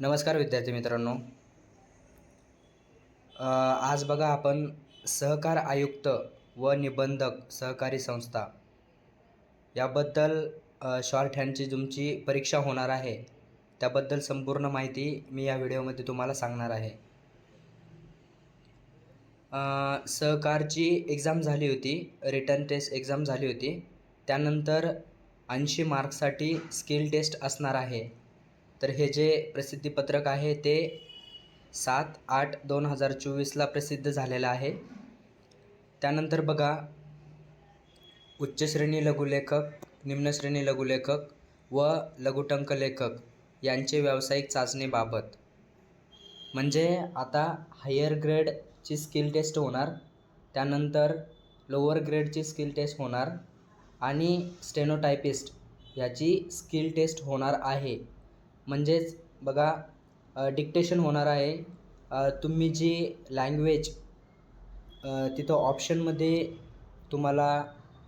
नमस्कार विद्यार्थी मित्रांनो. आज बघा आपण सहकार आयुक्त व निबंधक सहकारी संस्था याबद्दल शॉर्ट हँडची तुमची परीक्षा होणार आहे. त्याबद्दल संपूर्ण माहिती मी या व्हिडिओमध्ये तुम्हाला सांगणार आहे. सहकारची एक्झाम झाली होती रिटर्न टेस्ट एक्झाम झाली होती. त्यानंतर ऐंशी मार्क्ससाठी स्किल टेस्ट असणार आहे. तर हे जे प्रसिद्धीपत्रक आहे ते सात आठ दोन हजार चोवीसला प्रसिद्ध झालेलं आहे. त्यानंतर बघा उच्च श्रेणी लघुलेखक निम्न श्रेणी लघुलेखक व लघुटंक लेखक यांचे व्यावसायिक चाचणीबाबत म्हणजे आता हायर ग्रेडची स्किल टेस्ट होणार त्यानंतर लोअर ग्रेडची स्किल टेस्ट होणार आणि स्टेनोटायपिस्ट याची स्किल टेस्ट होणार आहे. म्हणजेच बघा डिक्टेशन होणार आहे. तुम्ही जी लँग्वेज तिथं ऑप्शनमध्ये तुम्हाला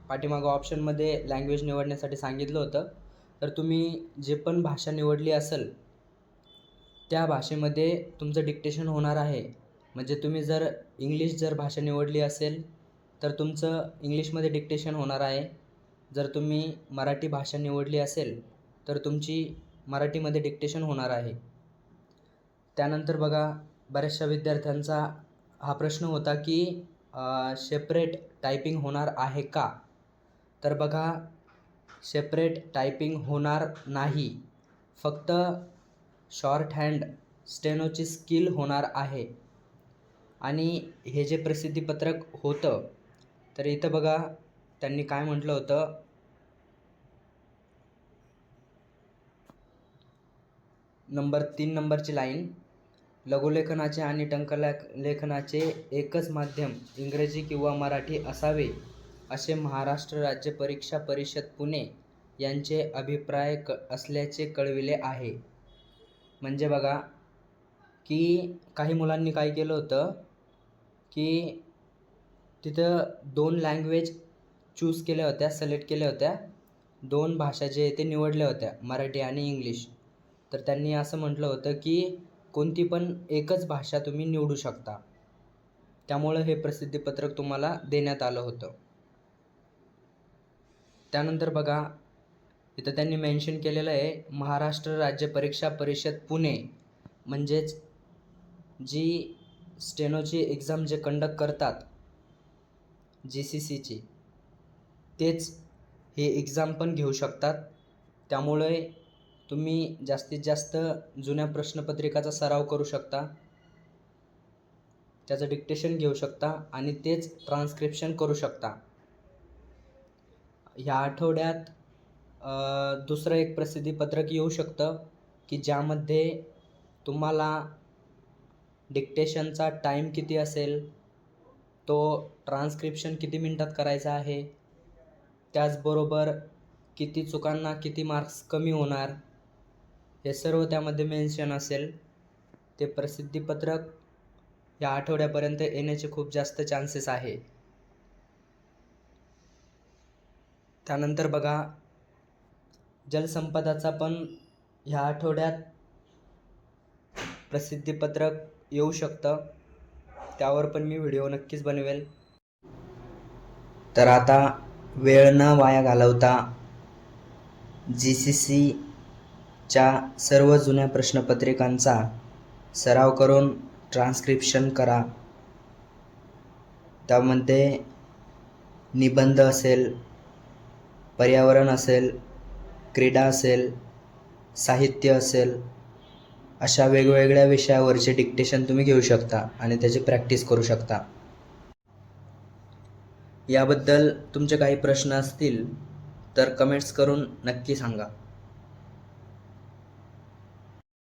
पाठीमागं ऑप्शनमध्ये लँग्वेज निवडण्यासाठी सांगितलं होतं. तर तुम्ही जे पण भाषा निवडली असेल त्या भाषेमध्ये तुमचं डिक्टेशन होणार आहे. म्हणजे तुम्ही जर इंग्लिश जर भाषा निवडली असेल तर तुमचं इंग्लिशमध्ये डिक्टेशन होणार आहे. जर तुम्ही मराठी भाषा निवडली असेल तर तुमची मराठीमध्ये डिक्टेशन होणार आहे. त्यानंतर बघा बऱ्याचशा विद्यार्थ्यांचा हा प्रश्न होता की सेपरेट टायपिंग होणार आहे का? तर बघा सेपरेट टायपिंग होणार नाही. फक्त शॉर्ट हँड स्टेनोची स्किल होणार आहे. आणि हे जे प्रसिद्धीपत्रक होतं तर इथं बघा त्यांनी काय म्हटलं होतं? नंबर तीन नंबरची लाईन लघुलेखनाचे आणि टंकलेख लेखनाचे एकच माध्यम इंग्रजी किंवा मराठी असावे असे महाराष्ट्र राज्य परीक्षा परिषद पुणे यांचे अभिप्राय क असल्याचे कळविले आहे. म्हणजे बघा की काही मुलांनी काय केलं होतं की तिथं दोन लँग्वेज चूज केल्या होत्या सिलेक्ट केल्या होत्या दोन भाषा जे आहे ते निवडल्या होत्या मराठी आणि इंग्लिश. तर त्यांनी असं म्हटलं होतं की कोणती पण एकच भाषा तुम्ही निवडू शकता. त्यामुळं हे प्रसिद्धीपत्रक तुम्हाला देण्यात आलं होतं. त्यानंतर बघा इथं त्यांनी मेन्शन केलेलं आहे महाराष्ट्र राज्य परीक्षा परिषद पुणे. म्हणजेच जी स्टेनोची एक्झाम जे कंडक्ट करतात जी सी सीची तेच हे एक्झाम पण घेऊ शकतात. त्यामुळे तुम्ही जास्तीत जास्त जुन्या प्रश्नपत्रिकाचा सराव करू शकता. त्याचं डिक्टेशन घेऊ शकता आणि तेच ट्रान्स्क्रिप्शन करू शकता. ह्या आठवड्यात दुसरं एक प्रसिद्धीपत्रक येऊ शकतं की ज्यामध्ये तुम्हाला डिक्टेशनचा टाईम किती असेल तो ट्रान्स्क्रिप्शन किती मिनटात करायचा आहे त्याचबरोबर किती चुकांना किती मार्क्स कमी होणार हे सर्व त्यामध्ये मेन्शन असेल. ते प्रसिद्धीपत्रक या आठवड्यापर्यंत येण्याचे खूप जास्त चान्सेस आहे. त्यानंतर बघा जलसंपदाचा पण ह्या आठवड्यात प्रसिद्धीपत्रक येऊ शकतं. त्यावर पण मी व्हिडिओ नक्कीच बनवेल. तर आता वेळ न वाया घालवता जी सी च्या सर्व जुन्या प्रश्नपत्रिकांचा सराव करून ट्रान्स्क्रिप्शन करा. त्यामध्ये निबंध असेल पर्यावरण असेल क्रीडा असेल साहित्य असेल अशा वेगवेगळ्या विषयावरचे डिक्टेशन तुम्ही घेऊ शकता आणि त्याची प्रॅक्टिस करू शकता. याबद्दल तुमचे काही प्रश्न असतील तर कमेंट्स करून नक्की सांगा.